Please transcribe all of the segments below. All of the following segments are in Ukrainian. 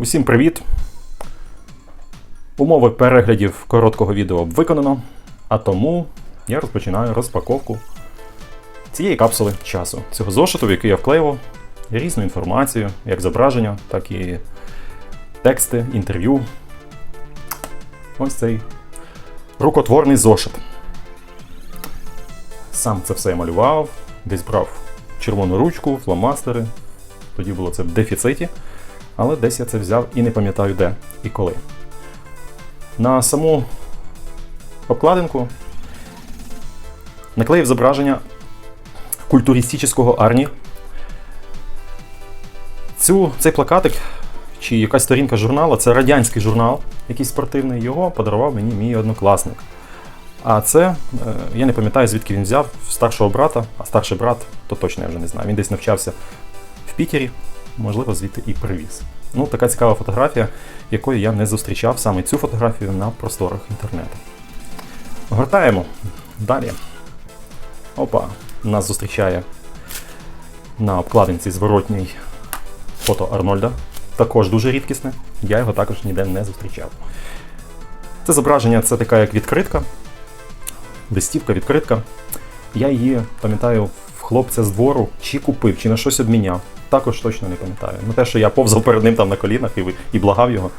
Усім привіт! Умови переглядів короткого відео виконано, а тому я розпочинаю розпаковку цієї капсули часу. Цього зошиту, в який я вклеював різну інформацію, як зображення, так і тексти, інтерв'ю. Ось цей рукотворний зошит. Сам це все малював, десь брав червону ручку, фломастери. Тоді було це в дефіциті, але десь я це взяв і не пам'ятаю де і коли. На саму обкладинку наклеїв зображення культуристичного арні. Цю, цей плакатик чи якась сторінка журналу це радянський журнал, якийсь спортивний. Його подарував мені мій однокласник. А це, е, я не пам'ятаю, звідки він взяв старшого брата, а старший брат, то точно я вже не знаю. Він десь навчався в Пітері, можливо, звідти і привіз. Ну, така цікава фотографія, якої я не зустрічав саме цю фотографію на просторах інтернету. Гортаємо. Далі. Опа, нас зустрічає на обкладинці зворотній фото Арнольда. Також дуже рідкісне. Я його також ніде не зустрічав. Це зображення це така як відкритка. Листівка, відкритка. Я її пам'ятаю в хлопця з двору, чи купив, чи на щось обміняв. Також точно не пам'ятаю. Ну те, що я повзав перед ним там на колінах і, і благав його,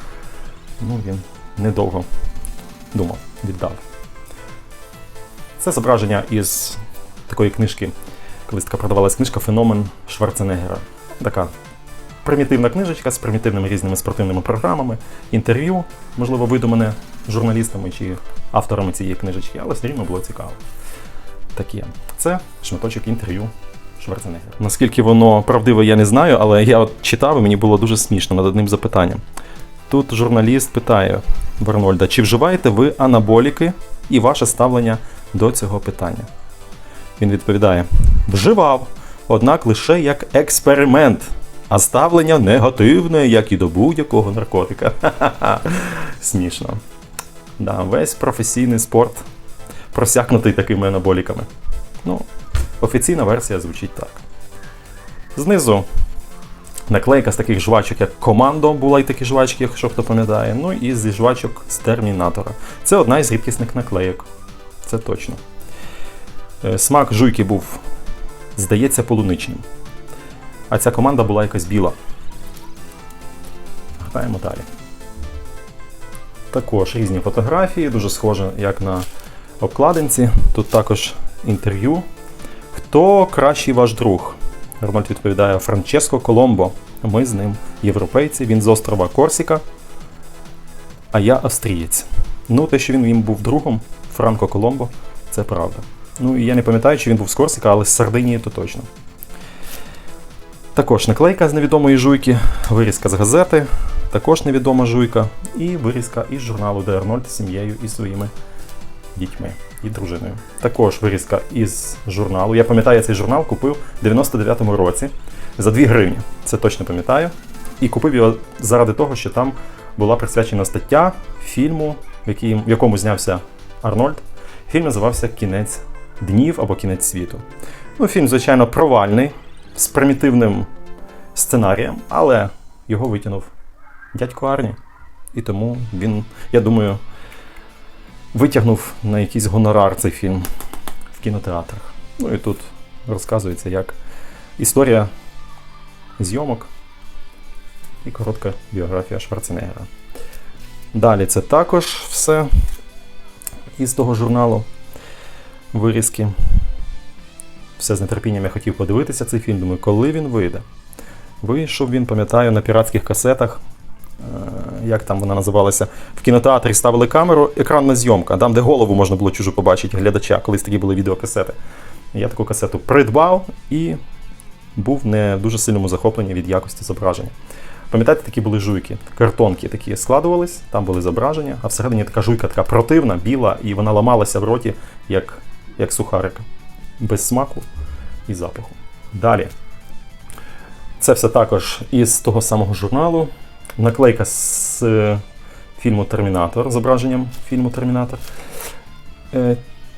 ну він недовго думав, віддав. Це зображення із такої книжки. Колись така продавалась книжка Феномен Шварценеггера. Така примітивна книжечка з примітивними різними спортивними програмами, інтерв'ю, можливо, видумане журналістами чи авторами цієї книжечки, але все рівно було цікаво. Таке. Це шматочок інтерв'ю Шварценеггера. Наскільки воно правдиве, я не знаю, але я от читав і мені було дуже смішно над одним запитанням. Тут журналіст питає в Арнольда, чи вживаєте ви анаболіки і ваше ставлення до цього питання? Він відповідає: вживав, однак лише як експеримент, а ставлення негативне, як і до будь-якого наркотика. Смішно. Да, весь професійний спорт просякнутий такими анаболіками. Ну, офіційна версія звучить так. Знизу наклейка з таких жвачок, як Командо, була і такі жвачки, якщо хто пам'ятає. Ну і зі жвачок з Термінатора. Це одна із рідкісних наклейок. Це точно. Е, Смак жуйки був, здається, полуничним. А ця команда була якась біла. Граємо далі. Також різні фотографії, дуже схоже, як на обкладинці. Тут також інтерв'ю. Хто кращий ваш друг? Арнольд відповідає Франческо Коломбо. Ми з ним європейці, він з острова Корсіка, а я австрієць. Ну, те, що він їм був другом, Франко Коломбо, це правда. Ну, і я не пам'ятаю, чи він був з Корсіка, але з Сардинії то точно. Також наклейка з невідомої жуйки, вирізка з газети, також невідома жуйка, і вирізка із журналу, де Арнольд з сім'єю і своїми дітьми і дружиною. Також вирізка із журналу. Я пам'ятаю, я цей журнал купив в 99-му році за 2 гривні. Це точно пам'ятаю. І купив його заради того, що там була присвячена стаття фільму, в якому знявся Арнольд. Фільм називався Кінець днів або Кінець світу. Ну, фільм, звичайно, провальний, з примітивним сценарієм, але його витягнув дядько Арні. І тому він, я думаю, витягнув на якийсь гонорар цей фільм в кінотеатрах. Ну і тут розказується, як історія зйомок і коротка біографія Шварценеггера. Далі це також все із того журналу вирізки. Все з нетерпінням я хотів подивитися цей фільм. Думаю, коли він вийде. Вийшов він, пам'ятаю, на піратських касетах. Е, Як там вона називалася? В кінотеатрі ставили камеру, екранна зйомка, там, де голову можна було чужу побачити глядача, колись такі були відеокасети. Я таку касету придбав і був не дуже сильному захопленні від якості зображення. Пам'ятаєте, такі були жуйки, картонки такі складувались, там були зображення, а всередині така жуйка така противна, біла, і вона ламалася в роті, як, як сухарик, без смаку і запаху. Далі. Це все також із того самого журналу. Наклейка з е, фільму Термінатор, зображенням фільму Термінатор. Е,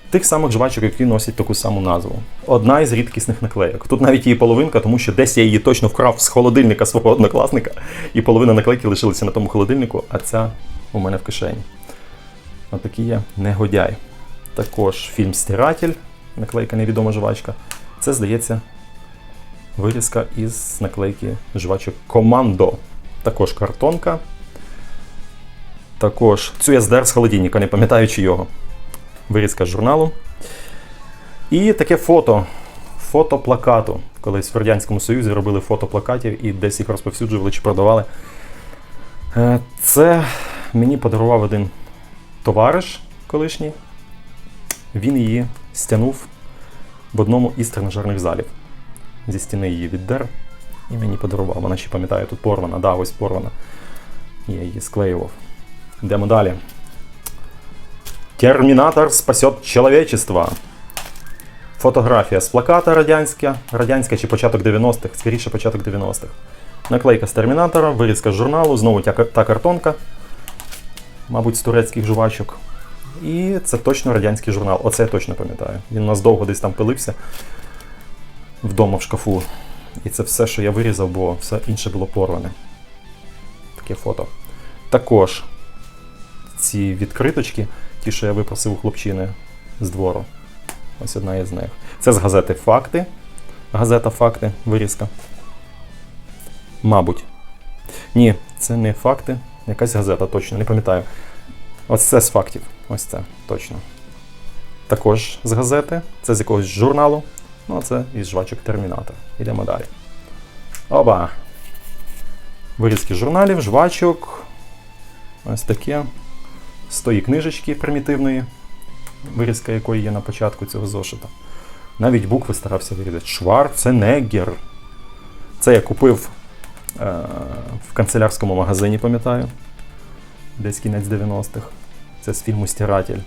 тих самих жвачок, які носять таку саму назву. Одна із рідкісних наклейок. Тут навіть її половинка, тому що десь я її точно вкрав з холодильника свого однокласника, і половина наклейки лишилася на тому холодильнику, а ця у мене в кишені. Отакий я негодяй. Також фільм Стиратель, наклейка невідома жвачка. Це, здається, вирізка із наклейки жвачок Командо. Також картонка. Також цю я здер з холодильника, не пам'ятаючи його. Вирізка з журналу. І таке фото. Фото плакату. Колись в Радянському Союзі робили фото плакатів і десь їх розповсюджували чи продавали. Е, Це мені подарував один товариш колишній. Він її стягнув в одному із тренажерних залів. Зі стіни її віддер і мені подарував. Вона ще пам'ятаю, тут порвана, да, ось порвана. Я її склеював. Йдемо далі. Термінатор спасет человечество. Фотографія з плаката радянська, радянська чи початок 90-х, скоріше початок 90-х. Наклейка з термінатора, вирізка з журналу, знову та картонка, мабуть, з турецьких жувачок. І це точно радянський журнал. Оце я точно пам'ятаю. Він у нас довго десь там пилився вдома в шкафу. І це все, що я вирізав, бо все інше було порване. Таке фото. Також ці відкриточки, ті, що я випросив у хлопчини з двору. Ось одна із них. Це з газети Факти. Газета Факти, вирізка. Мабуть. Ні, це не факти. Якась газета, точно, не пам'ятаю. Ось це з фактів. Ось це, точно. Також з газети. Це з якогось журналу. Ну, а це із жвачок Термінатор. Йдемо далі. Оба! Вирізки журналів, жвачок. Ось таке. З тої книжечки примітивної, вирізка якої є на початку цього зошита. Навіть букви старався вирізати. Шварценеггер. Це я купив е, в канцелярському магазині, пам'ятаю. Десь кінець 90-х. Це з фільму Стиратель.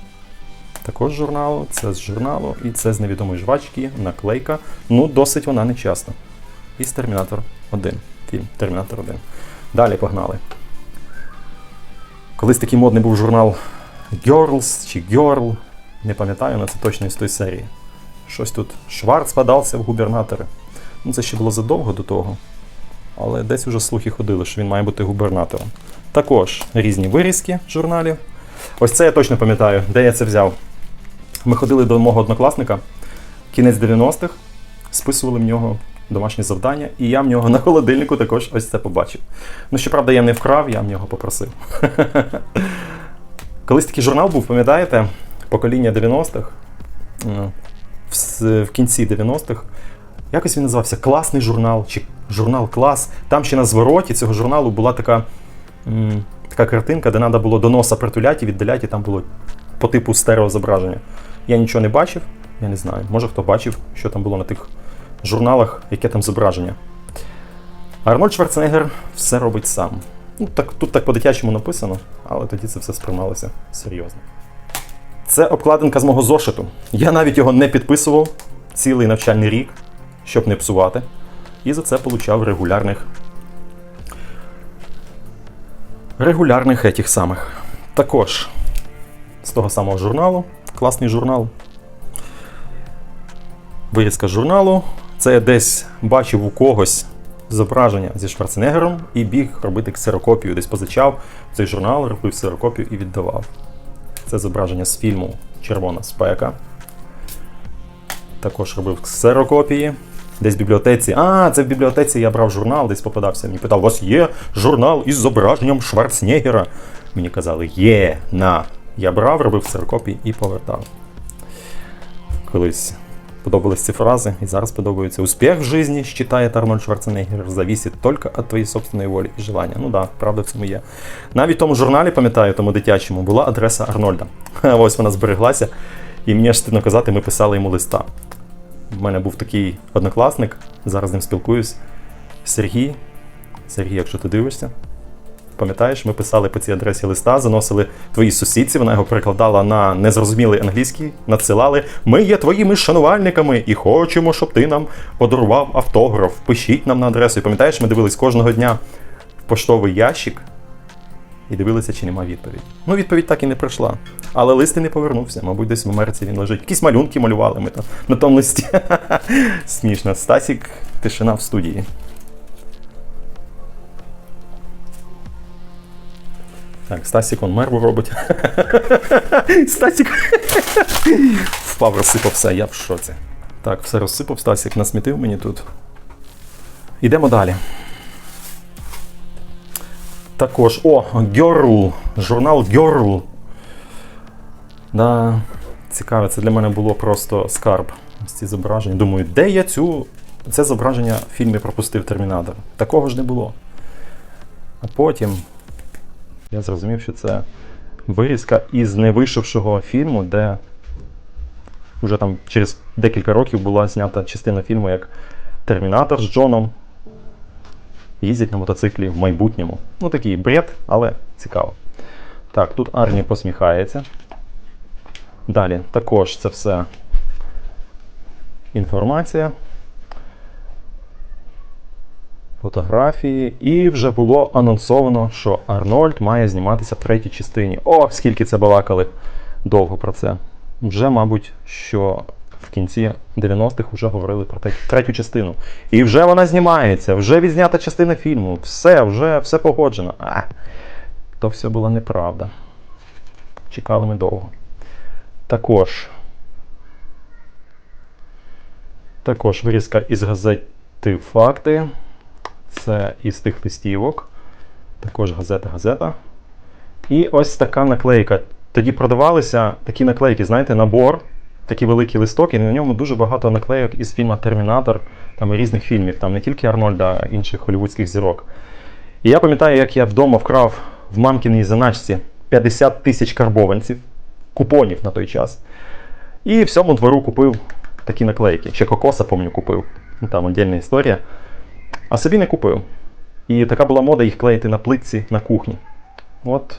Також журналу, це з журналу, і це з невідомої жвачки, наклейка. Ну, досить вона нечасна. І з Термінатор 1. Фільм Термінатор 1. Далі погнали. Колись такий модний був журнал Girls чи Girl. Не пам'ятаю, але це точно із тої серії. Щось тут Шварц подався в губернатори. Ну, це ще було задовго до того. Але десь уже слухи ходили, що він має бути губернатором. Також різні вирізки журналів. Ось це я точно пам'ятаю, де я це взяв. Ми ходили до мого однокласника, кінець 90-х, списували в нього домашні завдання, і я в нього на холодильнику також ось це побачив. Ну, щоправда, я не вкрав, я в нього попросив. Колись такий журнал був, пам'ятаєте, покоління 90-х, е, в, кінці 90-х. Якось він називався Класний журнал чи журнал Клас. Там ще на звороті цього журналу була така, така картинка, де треба було до носа притуляти віддаляти, і там було по типу стереозображення. Я нічого не бачив, я не знаю. Може хто бачив, що там було на тих журналах, яке там зображення. Арнольд Шварценеггер все робить сам. Ну, так, тут так по-дитячому написано, але тоді це все сприймалося серйозно. Це обкладинка з мого зошиту. Я навіть його не підписував цілий навчальний рік, щоб не псувати. І за це получав регулярних. Регулярних етіх самих. Також з того самого журналу, класний журнал. Вирізка журналу. Це я десь бачив у когось зображення зі Шварценеггером і біг робити ксерокопію. Десь позичав цей журнал, робив ксерокопію і віддавав. Це зображення з фільму Червона спека. Також робив ксерокопії. Десь в бібліотеці. А, це в бібліотеці я брав журнал, десь попадався. Мені питав, у вас є журнал із зображенням Шварценеггера? Мені казали, є, на. Я брав, робив ксерокопії і повертав. Колись подобались ці фрази, і зараз подобаються. Успіх в житті, считает Арнольд Шварценеггер, зависит только от твоєї собственної волі і желання. Ну так, да, правда в цьому є. Навіть в тому журналі, пам'ятаю, тому дитячому, була адреса Арнольда. Ось вона збереглася. І мені ж стидно казати, ми писали йому листа. У мене був такий однокласник, зараз з ним спілкуюсь. Сергій. Сергій, якщо ти дивишся, пам'ятаєш, ми писали по цій адресі листа, заносили твоїй сусідці, вона його перекладала на незрозумілий англійський, надсилали. Ми є твоїми шанувальниками і хочемо, щоб ти нам подарував автограф. Пишіть нам на адресу. І пам'ятаєш, ми дивились кожного дня в поштовий ящик і дивилися, чи нема відповідь. Ну, відповідь так і не прийшла. Але лист і не повернувся. Мабуть, десь в Америці він лежить. Якісь малюнки малювали ми там на тому листі. Смішно. Стасік, тишина в студії. Так, Стасік он мерву робить. Стасік впав, розсипав все, я в шоці. Так, все розсипав, Стасік насмітив мені тут. Ідемо далі. Також, о, Girl, журнал Girl. Да, цікаво, це для мене було просто скарб. Ось ці зображення. Думаю, де я цю це зображення в фільмі пропустив Термінатор? Такого ж не було. А потім я зрозумів, що це вирізка із невийшовшого фільму, де вже там через декілька років була знята частина фільму як Термінатор з Джоном. Їздять на мотоциклі в майбутньому. Ну такий бред, але цікаво. Так, тут Арні посміхається. Далі також це все інформація. Фотографії. І вже було анонсовано, що Арнольд має зніматися в третій частині. О, скільки це балакали довго про це. Вже, мабуть, що в кінці 90-х вже говорили про третю частину. І вже вона знімається, вже відзнята частина фільму. Все, вже все погоджено. А, то все була неправда. Чекали ми довго. Також. Також вирізка із газети Факти. Це із тих листівок. Також газета-газета. І ось така наклейка. Тоді продавалися такі наклейки, знаєте, набор, такий великий листок, і на ньому дуже багато наклейок із фільму Термінатор, там і різних фільмів, там не тільки Арнольда, а інших голівудських зірок. І я пам'ятаю, як я вдома вкрав в мамкіній заначці 50 тисяч карбованців, купонів на той час. І всьому двору купив такі наклейки. Ще кокоса, пам'ятаю, купив. Ну, Там віддільна історія. А собі не купив. І така була мода їх клеїти на плитці на кухні. От.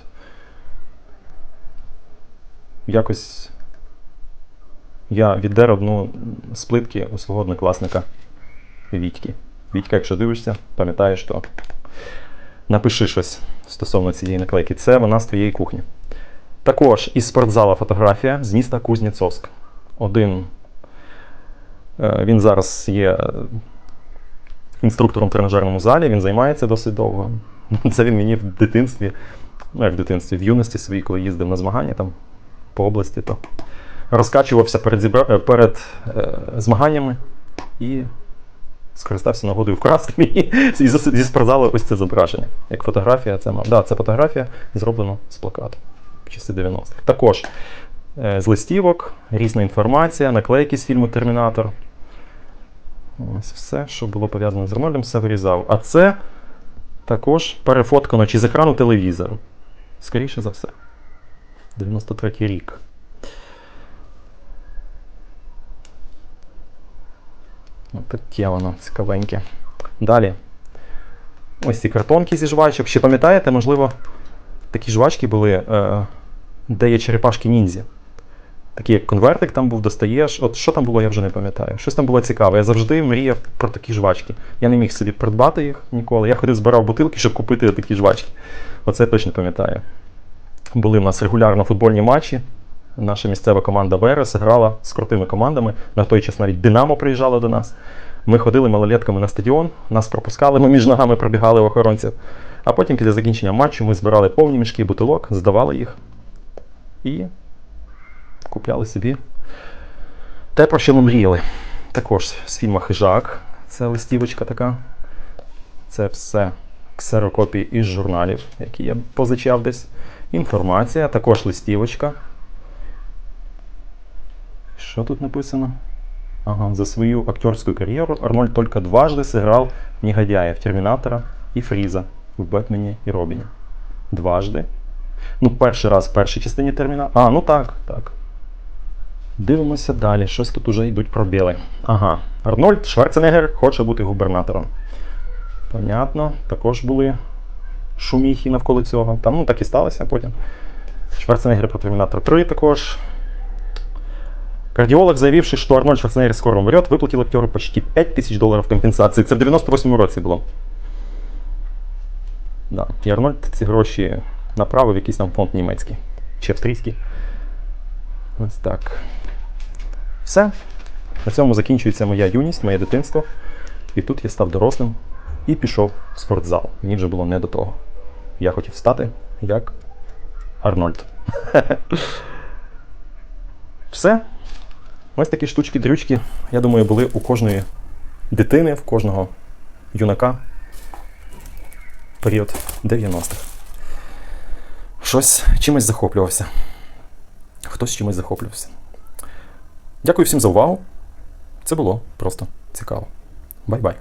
Якось я віддер одну з плитки у свого однокласника Вітьки. Вітька, якщо дивишся, пам'ятаєш, то напиши щось стосовно цієї наклейки. Це вона з твоєї кухні. Також із спортзала фотографія з міста Кузнєцовськ. Один. е, Він зараз є інструктором в тренажерному залі, він займається досить довго. Це він мені в дитинстві, ну як в дитинстві, в юності своїй, коли їздив на змагання там по області, то розкачувався перед, зібра... е, перед е, змаганнями і скористався нагодою вкрасти мені зі, зі спортзалу ось це зображення. Як фотографія, це мав. Да, це фотографія зроблена з плакату в часи 90-х. Також е, з листівок, різна інформація, наклейки з фільму Термінатор. Ось все, що було пов'язане з Арнольдом, все вирізав. А це також перефоткано чи з екрану телевізору. Скоріше за все. 93 й рік. Таке воно цікавеньке. Далі. Ось ці картонки зі жвачок. Ще пам'ятаєте, можливо, такі жвачки були, е, де є черепашки ніндзя. Такий як конвертик там був, достаєш. От що там було, я вже не пам'ятаю. Щось там було цікаве. Я завжди мріяв про такі жвачки. Я не міг собі придбати їх ніколи. Я ходив, збирав бутилки, щоб купити такі жвачки. Оце я точно пам'ятаю. Були в нас регулярно футбольні матчі. Наша місцева команда Верес грала з крутими командами. На той час навіть Динамо приїжджало до нас. Ми ходили малолетками на стадіон, нас пропускали, ми між ногами пробігали охоронців. А потім після закінчення матчу ми збирали повні мішки бутилок, здавали їх і купляли собі те, про що ми мріяли. Також з фільму Хижак. Це листівочка така. Це все ксерокопії із журналів, які я позичав десь. Інформація, також листівочка. Що тут написано? Ага, за свою актерскую карьеру Арнольд только дважды сыграл негодяя в Терминатора и Фріза в Бетмені і Робіні. Дважди. Ну, перший раз в першій частині Термінатора. А, ну так, так. Дивимося далі. Щось тут уже йдуть пробіли. Ага. Арнольд Шварценеггер хоче бути губернатором. Понятно. Також були шуміхи навколо цього. Там, ну так і сталося потім. Шварценеггер про Терминатор 3 також. Кардиолог, заявивший, что Арнольд Шварценеггер скоро умрет, выплатил актеру почти 5000 долларов компенсации. Це в 98-му році було. Да. І Арнольд ці гроші направив якийсь там фонд німецький чи австрійський. Ось так. Все. На цьому закінчується моя юність, моє дитинство. І тут я став дорослим і пішов в спортзал. Мені вже було не до того. Я хотів стати як Арнольд. Все. Ось такі штучки-дрючки, я думаю, були у кожної дитини, в кожного юнака. Період 90-х. Щось чимось захоплювався. Хтось чимось захоплювався. Дякую всім за увагу. Це було просто цікаво. Бай-бай.